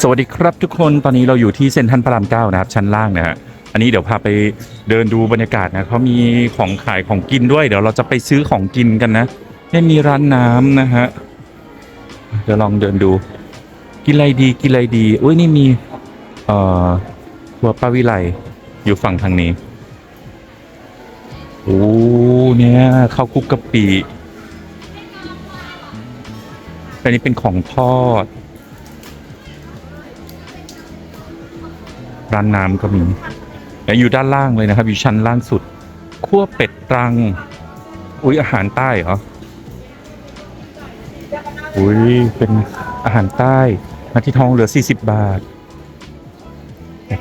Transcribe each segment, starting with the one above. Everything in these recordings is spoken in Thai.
สวัสดีครับทุกคนตอนนี้เราอยู่ที่เซ็นทรัลพระรามเก้านะครับ ชั้นล่างนะฮะอันนี้เดี๋ยวพาไปเดินดูบรรยากาศนะเขามีของขายของกินด้วย เดี๋ยวเราจะไปซื้อของกินกันนะเนี่ยมีร้านน้ำนะฮะเดี๋ยวลองเดินดู กินอะไรดีกินอะไรดีอุ้ยนี่มีเอ่อทัวป้าวิไลอยู่ฝั่งทางนี้โอ้เนี่ยข้าวคุกกะปิอันนี้เป็นของทอด ร้านน้ำก็มีอยู่ด้านล่างเลยนะครับ อยู่ชั้นล่างสุดขั้วเป็ดตรัง อุ้ยอาหารใต้เหรอ อุ้ยเป็นอาหารใต้มาที่ทองเหลือ 40 บาท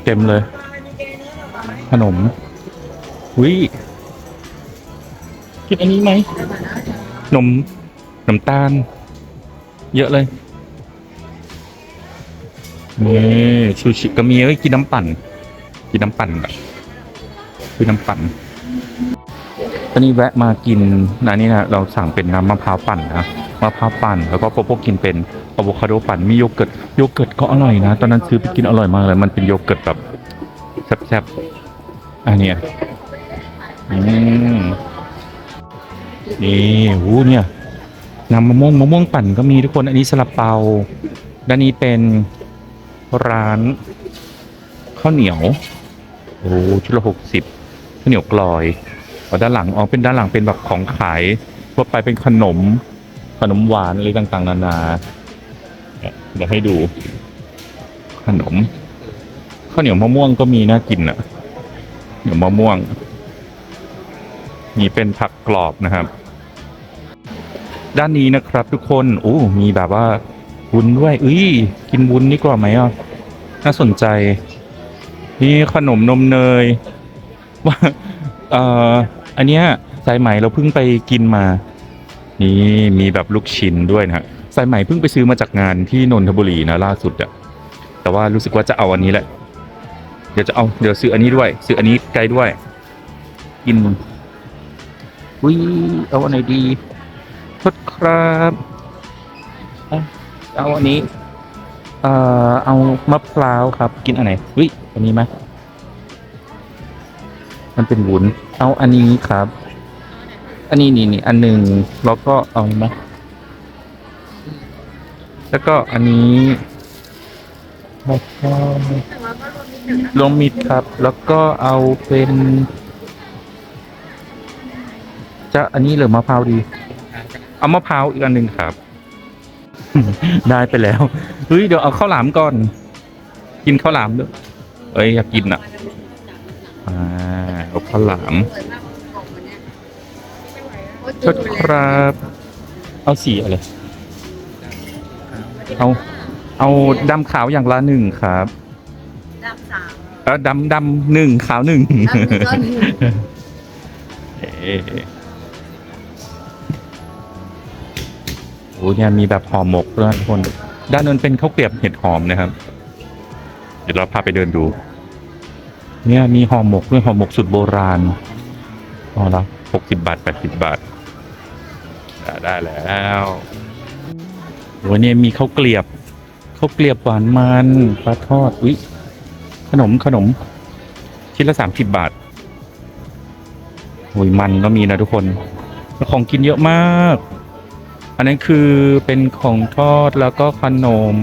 เต็มเลย ขนม อุ้ยกินอันนี้ไหมนมน้ำตาล เยอะเลย นี่ซูชิก็มีเอ้ยกินน้ำปั่น กินน้ำปั่นแบบคือน้ำปั่นตอนนี้แวะมากินนะนี่นะเราสั่งเป็นน้ำมะพร้าวปั่นนะมะพร้าวปั่นแล้วก็โปโปกินเป็นอะโวคาโดปั่นมีโยเกิร์ตโยเกิร์ตก็อร่อยนะ ตอนนั้นซื้อไปกินอร่อยมากเลย มันเป็นโยเกิร์ตแบบแซ่บๆอันเนี้ยอืมนี่หูเนี่ยน้ำมะม่วงมะม่วงปั่นก็มีทุกคนอันนี้ซาลาเปาด้านนี้เป็น ร้านข้าวเหนียว โอ้ชุดละหกสิบข้าวเหนียวกลอยด้านหลังอ๋อเป็นด้านหลังเป็นแบบของขายทั่วไปเป็นขนม ขนมหวานอะไรต่างๆ นานา เดี๋ยวให้ดู ขนมข้าวเหนียวมะม่วงก็มีน่ากินอะเหนียวมะม่วงมีเป็นผักกรอบนะครับ ด้านนี้นะครับทุกคนโอ้มีแบบว่า วุ้นด้วยอุ้ยกินวุ้นนี่กว่าไหมอะน่าสนใจ นี่ขนมนมเนยว่าเอ่ออันเนี้ยสายไหมเราเพิ่งไปกินมา นี่มีแบบลูกชิ้นด้วยนะสายไหมเพิ่งไปซื้อมาจากงานที่นนทบุรีนะล่าสุดอะแต่ว่ารู้สึกว่าจะเอาอันนี้แหละ เดี๋ยวจะเอาเดี๋ยวซื้ออันนี้ด้วย ซื้ออันนี้ไกลด้วย กินอุ้ยเอาอันไหนดีทดครับ เอาอันนี้ เอ่อ เอามะพร้าวครับ กินอันไหนวิอันนี้ไหมมันเป็นวุ้นเอาอันนี้ครับ อันนี้นี่นี่อันหนึ่งแล้วก็เอาไหมแล้วก็อันนี้แล้วก็รวมมิตรครับ แล้วก็เอาเป็น จะอันนี้หรือมะพร้าวดี เอามะพร้าวอีกอันหนึ่งครับ ได้ไปแล้ว เฮ้ย เดี๋ยวเอาข้าวหลามก่อน กินข้าวหลามด้วยเอ้ย อยากกินอะ อ่าเอาข้าวหลามชดครับ เอาสีอะไร เอา เอาดำขาวอย่างละหนึ่งครับดำสามเออดำดำหนึ่งขาวหนึ่งดำหนึ่งก็หนึ่งเอ๊ะ อ้เนี่ยมีแบบห่อหมกด้วยทุกคน ด้านนั้นเป็นข้าวเกรียบเห็ดหอมนะครับ เดี๋ยวเราพาไปเดินดู เนี่ยมีห่อหมกด้วยห่อหมกสุดโบราณห่อละหกสิบบาทแปดสิบบาท ได้แล้วโอ้เนี่ยมีข้าวเกลียบข้าวเกลียบหวานมันปลาทอดอุ๊ยขนมขนมชิ้นละสามสิบบาทโอ้ยมันก็มีนะทุกคน ของกินเยอะมาก อันนั้นคือเป็นของทอดแล้วก็ขนม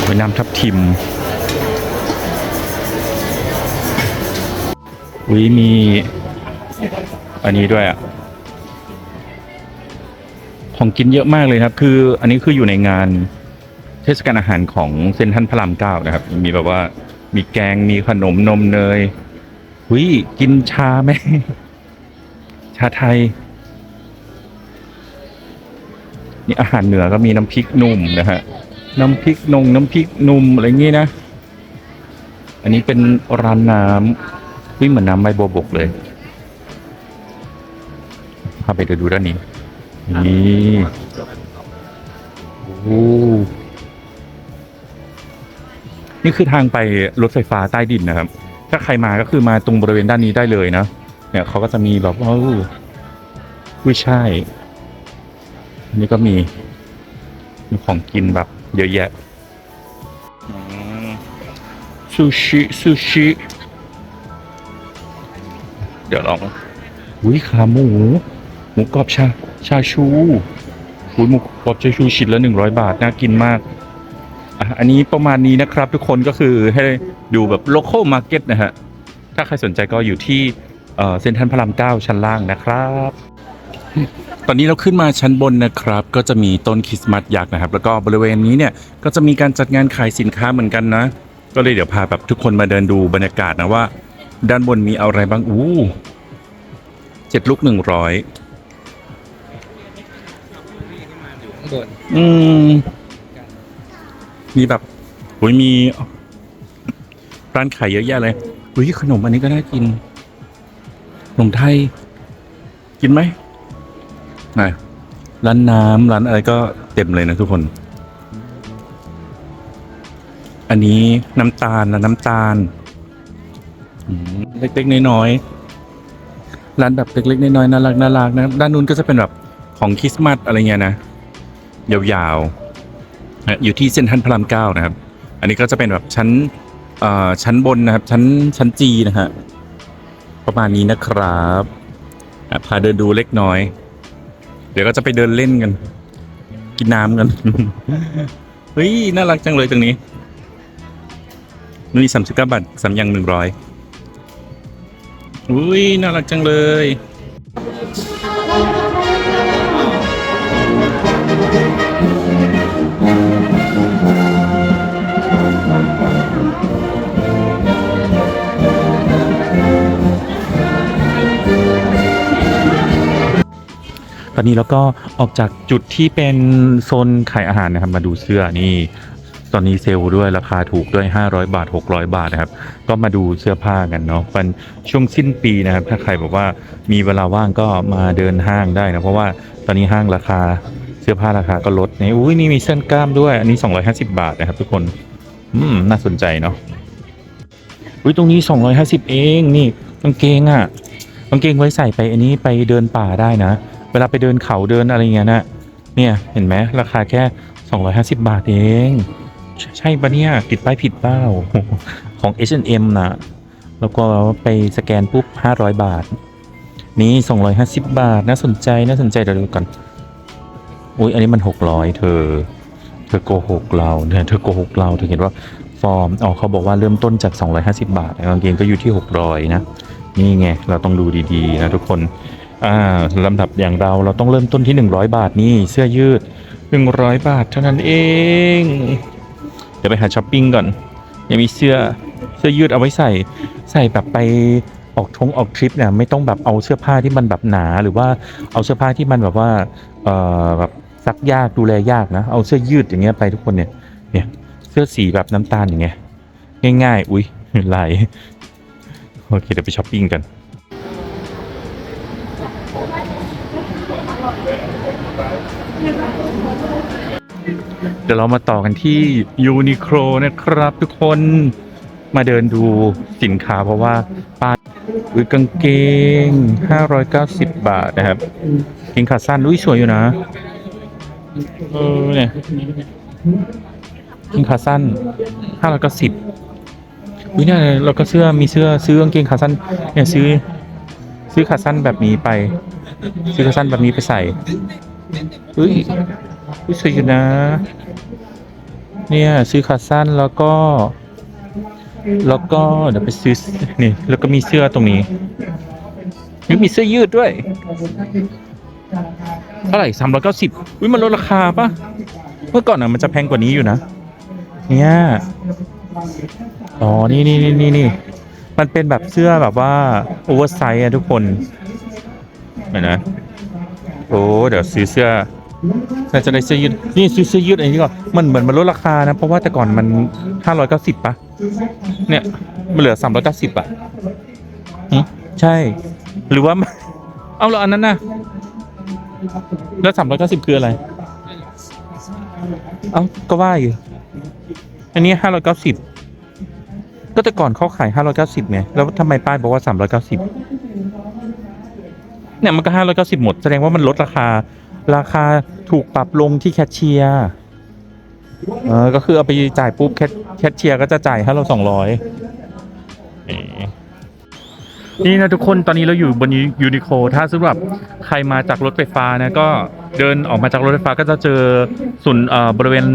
โอ้ยน้ำทับทิมอุ้ยมี อันนี้ด้วยอะของกินเยอะมากเลยครับ คืออันนี้คืออยู่ในงานเทศกาลอาหารของเซนทันพระรามเก้านะครับ มีแบบว่ามีแกงมีขนมนมเนยหุยกินชาไหมชาไทย นี่อาหารเหนือก็มีน้ำพริกหนุ่มนะฮะน้ำพริกนงน้ำพริกหนุ่มอะไรงี้นะ อันนี้เป็นร้านน้ำวิ่งเหมือนน้ำใบบัวบกเลยพาไปเดินดูด้านนี้นี่โอ้นี่คือทางไปรถไฟฟ้าใต้ดินนะครับ ถ้าใครมาก็คือมาตรงบริเวณด้านนี้ได้เลยนะ เนี่ยเขาก็จะมีแบบว่าอุ้ยใช่อัน นี้ก็มีมีของกินแบบเยอะแยะอืมซูชิซูชิ เดี๋ยวลองอุ้ยขาหมู หมูกรอบชา ชาชูอุ้ยหมูกรอบชาชูชิ้นละหนึ่งร้อยบาท น่ากินมากอะอันนี้ประมาณนี้นะครับทุกคนก็คือให้ดูแบบ local market นะฮะ ถ้าใครสนใจก็อยู่ที่เซ็นทรัลพระรามเก้าชั้นล่างนะครับ ตอนนี้เราขึ้นมาชั้นบนนะครับ ก็จะมีต้นคริสต์มาสยักษ์นะครับ แล้วก็บริเวณนี้เนี่ยก็จะมีการจัดงานขายสินค้าเหมือนกันนะ ก็เลยเดี๋ยวพาแบบทุกคนมาเดินดูบรรยากาศนะว่า ด้านบนมีอะไรบ้างอู้เจ็ดลูกหนึ่งร้อยข้างบนอืมมีแบบอุ้ยมีร้านขายเยอะแยะเลยอุ้ยขนมอันนี้ก็น่ากินขนมไทย กินไหม ไหนร้านน้ำร้านอะไรก็เต็มเลยนะทุกคน อันนี้น้ำตาลนะน้ำตาลอืมเล็กๆน้อยๆร้านแบบเล็กๆน้อยๆน่ารักน่ารักนะด้านนู้นก็จะเป็นแบบของคริสต์มาสอะไรเงี้ยนะยาวๆนะอยู่ที่เซ็นทรัลพระรามเก้านะครับ อันนี้ก็จะเป็นแบบชั้นเอ่อชั้นบนนะครับ ชั้นชั้นจีนะฮะประมาณนี้นะครับอะพาเดินดูเล็กน้อย ดี๋ยวก็จะไปเดินเล่นกัน กินน้ำกัน เฮ้ย น่ารักจังเลยตรงนี้นี่สามสิบเก้าบาทสามอย่างหนึ่งร้อยอุ้ย น่ารักจังเลย นนี้เราก็ออกจากจุดที่เป็นโซนขายอาหารนะครับมาดูเสื้อนี่ตอนนี้เซลล์ด้วยราคาถูกด้วย 500 บาท 600 บาทนะครับ ก็มาดูเสื้อผ้ากันเนาะเป็นช่วงสิ้นปีนะครับ ถ้าใครบอกว่ามีเวลาว่างก็มาเดินห้างได้นะ เพราะว่าตอนนี้ห้างราคาเสื้อผ้าราคาก็ลดนี่อุ้ยนี่มีเส้นกล้ามด้วย อันนี้ 250 บาทนะครับทุกคน อืม น่าสนใจเนาะอุ้ยตรงนี้ 250 เองนี่กางเกงอะกางเกงไว้ใส่ไปอันนี้ไปเดินป่าได้นะ วลาไปเดินเขาเดินอะไรเงี้ยนะเนี่ยเห็นไหมราคาแค่ 250 บาทเอง ใช่ปะเนี่ยติดป้ายผิดเปล่าของ H&M นะแล้วก็ไปสแกนปุ๊บ 500 บาท นี่ 250 บาทน่าสนใจน่าสนใจเดี๋ยวดูก่อนอุ้ยอันนี้มัน 600 เธอ เธอโกหกเราเนี่ยเธอโกหกเราเธอเห็นว่าฟอร์มอ๋อเขาบอกว่าเริ่มต้นจาก 250 บาทกางเกงก็อยู่ที่ 600 นะ นี่ไง เราต้องดูดีๆ นะทุกคน อ่าลำดับอย่างเราเราต้องเริ่มต้นที่ 100 บาทนี่เสื้อยืด 100 บาทเท่านั้นเอง เดี๋ยวไปหาช้อปปิ้งก่อนยังมีเสื้อเสื้อยืดเอาไว้ใส่ ใส่แบบไปออกทงออกทริปเนี่ยไม่ต้องแบบเอาเสื้อผ้าที่มันแบบหนา หรือว่าเอาเสื้อผ้าที่มันแบบว่าเอ่อแบบซักยากดูแลยากนะ เอาเสื้อยืดอย่างเงี้ยไปทุกคนเนี่ยเนี่ยเสื้อสีแบบน้ำตาลอย่างเงี้ยง่ายๆ อุ้ยลายโอเคเดี๋ยวไปช้อปปิ้งกัน เดี๋ยวเรามาต่อกันที่ยูนิโคลนะครับทุกคนมาเดินดูสินค้าเพราะว่าป้ายอุ้ยกางเกง 590 บาทนะครับกางเกงขาสั้นอุ้ยสวยอยู่นะเออเนี่ยกางเกงขาสั้น 590อุ้ยเนี่ยเราก็เสื้อมีเสื้อซื้อกางเกงขาสั้นเนี่ยซื้อซื้อขาสั้นแบบนี้ไป ซื้อขาสั้นแบบนี้ไปใส่อุ้ยอุ้ยสวยอยู่นะ เนี่ยซื้อขาสั้นแล้วก็ แล้วก็เดี๋ยวไปซื้อนี่ แล้วก็มีเสื้อตรงนี้ยังมีเสื้อยืดด้วยเท่าไหร่สามร้อยเก้าสิบอุ้ยมันลดราคาปะเมื่อก่อนอะมันจะแพงกว่านี้อยู่นะ เนี่ยอ๋อนี่นี่นี่นี่นี่มันเป็นแบบเสื้อแบบว่าโอเวอร์ไซส์อะทุกคนเห็นนะโอ้เดี๋ยวซื้อเสื้อ น่จะได้เสื้อยืดนี่ซื้อเสื้อยืดอันนี้ก่อนมันเหมือนมันลดราคานะ เพราะว่าแต่ก่อนมันห้าร้อยเก้าสิบปะเนี่ยมันเหลือสามร้อยเก้าสิบอะใช่ หรือว่า เอาแล้วอันนั้นนะแล้วสามร้อยเก้าสิบคืออะไร เอาก็ว่าอยู่ อันนี้ห้าร้อยเก้าสิบก็แต่ก่อนเขาขายห้าร้อยเก้าสิบไงแล้วทำไมป้ายบอกว่าสามร้อยเก้าสิบเนี่ยมันก็ห้าร้อยเก้าสิบหมด แสดงว่ามันลดราคา ราคาถูกปรับลงที่แคชเชียร์เออก็คือเอาไปจ่ายปุ๊บแคชเชียร์ก็จะจ่ายให้เราสองร้อยนี่นะทุกคนตอนนี้เราอยู่บนยูนิโคถ้าสำหรับใครมาจากรถไฟฟ้านะก็เดินออกมาจากรถไฟฟ้าก็จะเจอส่วนย์บริเวณ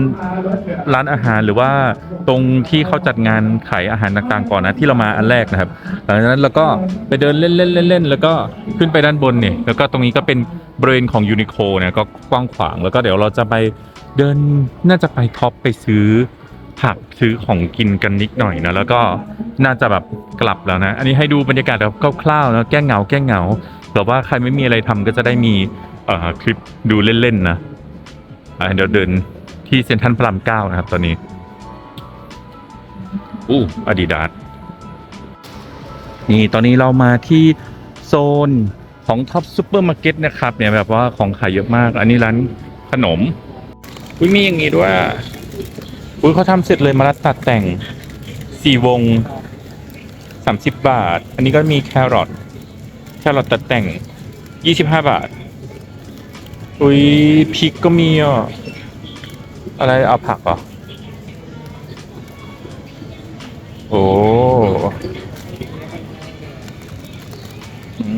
ร้านอาหารหรือว่าตรงที่เขาจัดงานขายอาหารต่างๆก่อนนะที่เรามาอันแรกนะครับ หลังจากนั้นเราก็ไปเดินเล่นเล่นเล่นเล่นแล้วก็ขึ้นไปด้านบนเนี่ยแล้วก็ตรงนี้ก็เป็น บริเวณของยูนิโคเนี่ยก็กว้างขวางแล้วก็เดี๋ยวเราจะไปเดินน่าจะไปท็อปไปซื้อผักซื้อของกินกันนิดหน่อยนะแล้วก็น่าจะแบบกลับแล้วนะ อันนี้ให้ดูบรรยากาศแบบคร่าวๆนะแก้เหงาแก้เหงาแบบว่าใครไม่มีอะไรทำก็จะได้มีเอ่อคลิปดูเล่นๆนะอะเดี๋ยวเดินที่เซ็นทรัลพระรามเก้านะครับ ตอนนี้อู้อาดิดาสนี่ตอนนี้เรามาที่โซน ของท็อปซูเปอร์มาร์เก็ตนะครับเนี่ยแบบว่าของขายเยอะมาก อันนี้ร้านขนมอุ้ยมีอย่างงี้ด้วยอุ้ยเขาทำเสร็จเลยมารัดตัดแต่งสี่วงสามสิบบาท อันนี้ก็มีแครอทแครอทตัดแต่งยี่สิบห้าบาท อุ้ยพริกก็มีอะอะไรเอาผักเหรอโอ้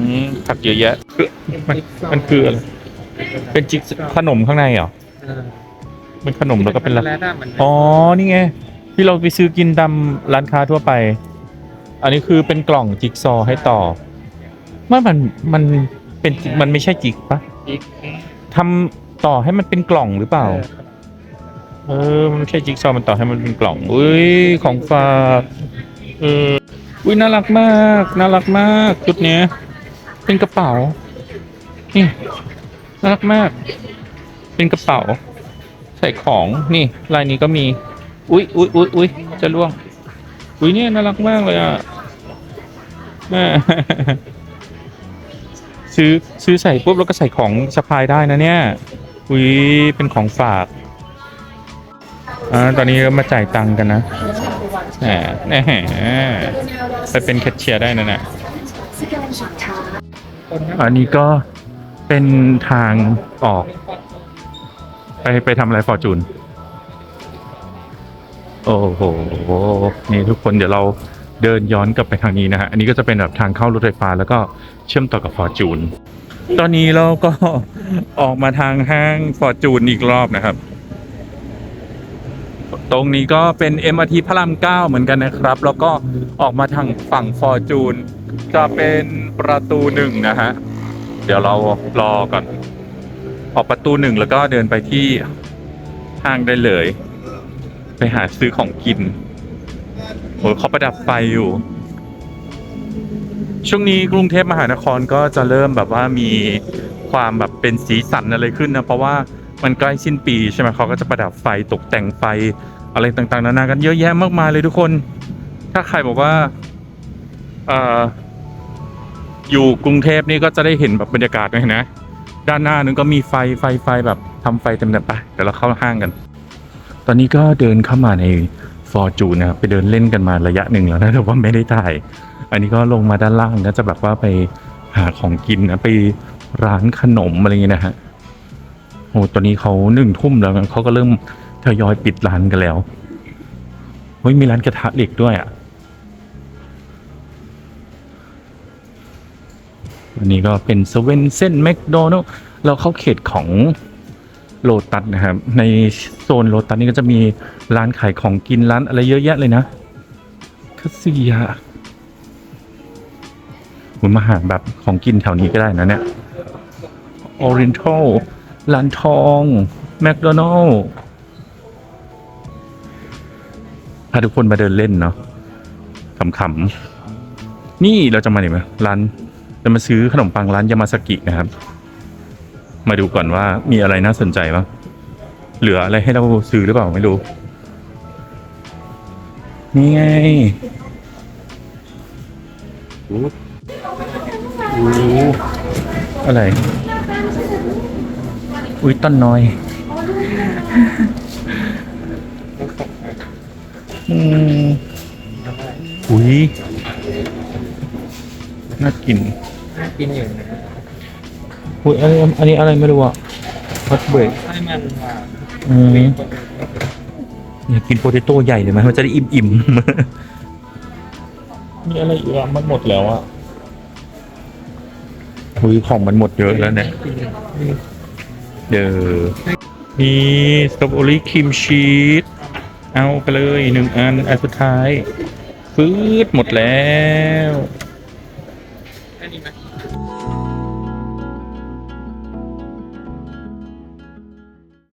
มผักเยอะแยะคือมันมันคืออะไรเป็นจิ๊กขนมข้างในเหรอเออเป็นขนมแล้วก็เป็นแล้ละวถ้ามันอ๋อ นี่ไง ที่เราไปซื้อกินตามร้านค้าทั่วไป อันนี้คือเป็นกล่องจิ๊กซอว์ให้ต่อว่ามันมันเป็นมันไม่ใช่จิ๊กปะอีกทำต่อให้มันเป็นกล่องหรือเปล่า เออ มันไม่ใช่จิ๊กซอว์มันต่อให้มันเป็นกล่องอุ้ยของฝากเอออุ้ยน่ารักมาก น่ารักมากจุดเนี้ย เป็นกระเป๋า นี่น่ารักมาก เป็นกระเป๋า ใส่ของนี่ลายนี้ก็มี อุ้ยอุ้ยอุ้ยอุ้ยจะล่วง อุ้ยเนี่ยน่ารักมากเลยอะแม่ซื้อซื้อใส่ปุ๊บแล้วก็ใส่ของสะพายได้นะเนี่ย อุ้ยเป็นของฝากอ่าตอนนี้ก็มาจ่ายตังค์กันนะแหมแหมไปเป็นแคชเชียร์ได้นะเนี่ยคนนะ อันนี้ก็เป็นทางออก ไปไปทำอะไรฟอร์จูน โอ้โห นี่ทุกคนเดี๋ยวเราเดินย้อนกลับไปทางนี้นะฮะ อันนี้ก็จะเป็นแบบทางเข้ารถไฟฟ้าแล้วก็เชื่อมต่อกับฟอร์จูน ตอนนี้เราก็ออกมาทางห้างฟอร์จูนอีกรอบนะครับ ตรงนี้ก็เป็น MRT พระรามเก้าเหมือนกันนะครับ แล้วก็ออกมาทางฝั่งฟอร์จูน จะเป็นประตูหนึ่งนะฮะ เดี๋ยวเรารอก่อน ออกประตูหนึ่งแล้วก็เดินไปที่ห้างได้เลย ไปหาซื้อของกินโอ้ยเขาประดับไฟอยู่ ช่วงนี้กรุงเทพมหานครก็จะเริ่มแบบว่ามีความแบบเป็นสีสันอะไรขึ้นนะ เพราะว่ามันใกล้สิ้นปีใช่ไหมเขาก็จะประดับไฟตกแต่งไฟอะไรต่างๆ นานากันเยอะแยะมากมายเลยทุกคน ถ้าใครบอกว่า เอ่อ อยู่กรุงเทพนี่ก็จะได้เห็นแบบบรรยากาศนะเห็นไหมด้านหน้านึงก็มีไฟไฟไฟแบบทำไฟเต็มๆไปเดี๋ยวเราเข้าห้างกัน ตอนนี้ก็เดินเข้ามาในฟอร์จูนนะครับไปเดินเล่นกันมาระยะหนึ่งแล้วนะแต่ว่าไม่ได้ถ่าย อันนี้ก็ลงมาด้านล่างก็จะแบบว่าไปหาของกินนะไปร้านขนมอะไรเงี้ยนะฮะโอ้ตอนนี้เขาหนึ่งทุ่มแล้วเขาก็เริ่มทยอยปิดร้านกันแล้วเฮ้ยมีร้านกระทะเหล็กด้วยอะ อันนี้ก็เป็นสเว่นเซนแมคโดนัลเราเข้าเขตของโลตัสนะครับ ในโซนโลตัสนี่ก็จะมีร้านขายของกินร้านอะไรเยอะแยะเลยนะคาเซียมันมาหาแบบของกินแถวนี้ก็ได้นะเนี่ย Oriental ร้านทองแมคโดนัลพาทุกคนมาเดินเล่นเนาะขำๆนี่เราจะมาไหนมาร้าน จะมาซื้อขนมปังร้านยามาสกินะครับ มาดูก่อนว่ามีอะไรน่าสนใจบ้างเหลืออะไรให้เราซื้อหรือเปล่าไม่รู้ นี่ไงโอ้โหอะไร อุ้ยต้นน้อย อืมอุ้ยน่ากิน กินอยู่นะอุ้ยอันนี้อันนี้อะไรไม่รู้อะฮอตเบรกให้มันหวานอืมมีอยากกินโปเตโต้ใหญ่เลยไหมมันจะได้อิ่มอิ่มๆมีอะไรอีกอะมันหมดแล้วอะคุยของมันหมดเยอะแล้วเนี่ยเดอมีสตรอเบอรี่ครีมชีสเอาไปเลยหนึ่งอันอันสุดท้ายฟืดหมดแล้ว